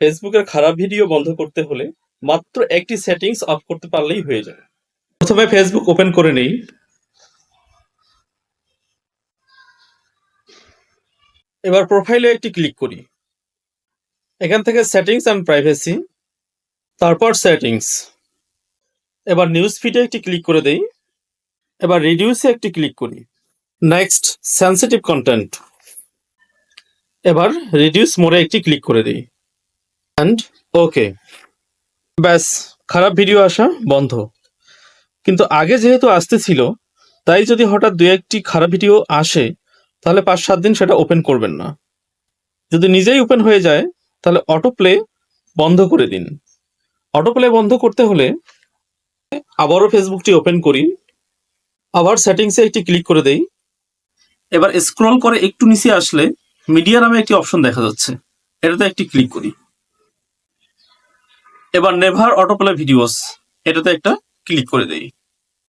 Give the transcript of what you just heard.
ফেসবুকের খারাপ ভিডিও বন্ধ করতে হলে মাত্র একটি সেটিংস অফ করতে পারলেই হয়ে যায়। প্রথমে ফেসবুক ওপেন করে নেই। এবার প্রোফাইলে একটি ক্লিক করি। এখান থেকে সেটিংস অ্যান্ড প্রাইভেসি তারপর সেটিংস এবার নিউজ ফিডে একটি ক্লিক করে দেই। এবার রিডিউসে একটি ক্লিক করি। নেক্সট সেন্সিটিভ কন্টেন্ট এবার রিডিউস মোড়ে একটি ক্লিক করে দিই। অ্যান্ড ওকে ব্যাস, খারাপ ভিডিও আসা বন্ধ। কিন্তু আগে যেহেতু আসতেছিল তাই যদি হঠাৎ দু একটি খারাপ ভিডিও আসে, তাহলে পাঁচ সাত দিন সেটা ওপেন করবেন না। যদি নিজেই ওপেন হয়ে যায়, তাহলে অটো প্লে বন্ধ করে দিন। অটো প্লে বন্ধ করতে হলে আবারও ফেসবুকটি ওপেন করি। আবার সেটিংসে একটি ক্লিক করে দেই। এবার স্ক্রল করে একটু নিচে আসলে মিডিয়া নামে একটি অপশন দেখা যাচ্ছে। এটাতে একটি ক্লিক করি। এবার নেভার অটোপ্লে ভিডিওস এটাতে একটা ক্লিক করে দেই।